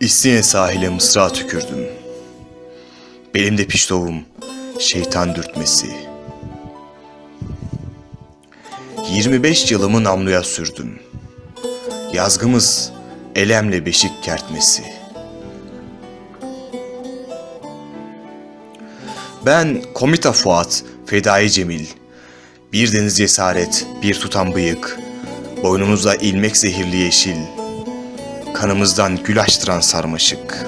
İstinye sahile mısra tükürdüm. Belimde piştovum, şeytan dürtmesi. 25 yılımı namluya sürdüm. Yazgımız elemle beşik kertmesi. Ben Komita Fuat, Fedai Cemil, bir deniz cesaret, bir tutam bıyık, boynumuzda ilmek zehirli yeşil, kanımızdan gül açtıran sarmaşık.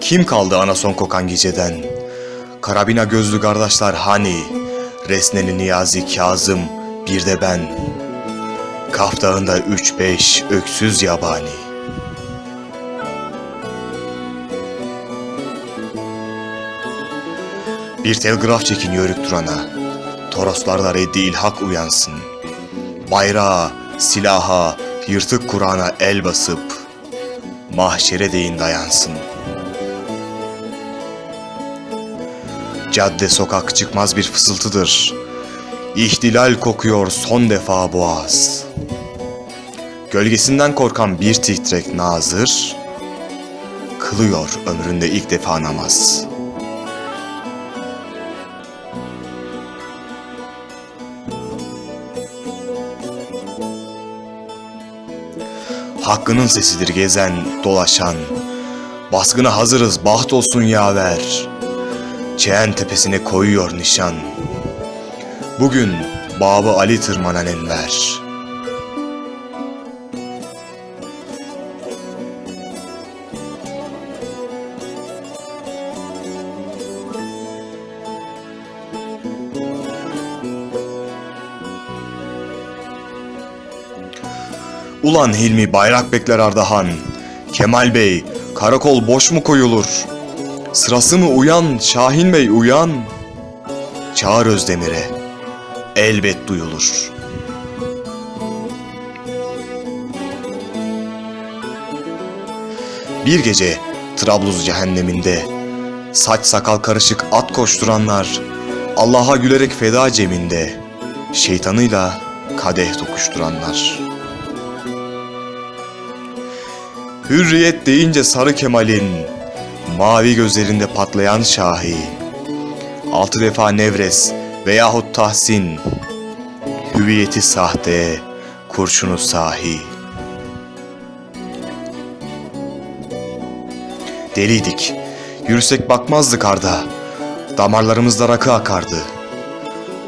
Kim kaldı ana son kokan geceden? Karabina gözlü kardeşler hani? Resneli Niyazi Kazım, bir de ben. Kaf Dağı'nda üç beş öksüz yabani. Bir telgraf çekin yörük durana. Toroslarda reddi ilhak uyansın. Bayrağa, silaha, yırtık Kur'an'a el basıp mahşere değin dayansın. Cadde sokak çıkmaz bir fısıltıdır. İhtilal kokuyor son defa boğaz. Gölgesinden korkan bir titrek nazır, kılıyor ömründe ilk defa namaz.'' Hakkının sesidir gezen, dolaşan. Baskına hazırız, baht olsun yaver. Çeğen tepesine koyuyor nişan. Bugün Babı Ali tırmanan enver. Ulan Hilmi bayrak bekler Ardahan. Kemal Bey, karakol boş mu koyulur? Sırası mı uyan, Şahin Bey uyan. Çağır Özdemir'e, elbet duyulur. Bir gece Trablus cehenneminde saç sakal karışık at koşturanlar Allah'a gülerek feda ceminde şeytanıyla kadeh tokuşturanlar. Hürriyet deyince sarı Kemal'in mavi gözlerinde patlayan şahi. Altı defa Nevres veyahut Tahsin. Hüviyeti sahte, kurşunu sahi. Deliydik. Yürüsek bakmazdık arda. Damarlarımızda rakı akardı.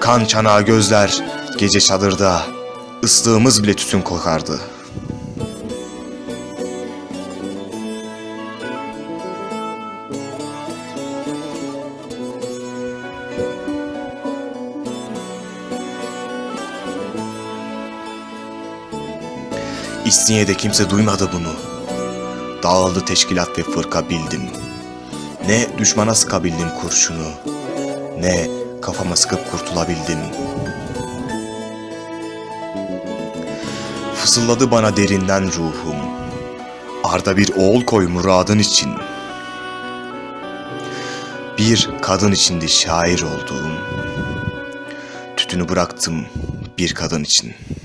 Kan çanağı gözler gece çadırda. ıslığımız bile tütün kokardı.'' İstinye'de kimse duymadı bunu. Dağıldı teşkilat ve fırka bildim. Ne düşmana sıkabildim kurşunu, ne kafama sıkıp kurtulabildim. Fısıldadı bana derinden ruhum. Arda bir oğul koy muradın için. Bir kadın içindi şair olduğum. Tütünü bıraktım bir kadın için.''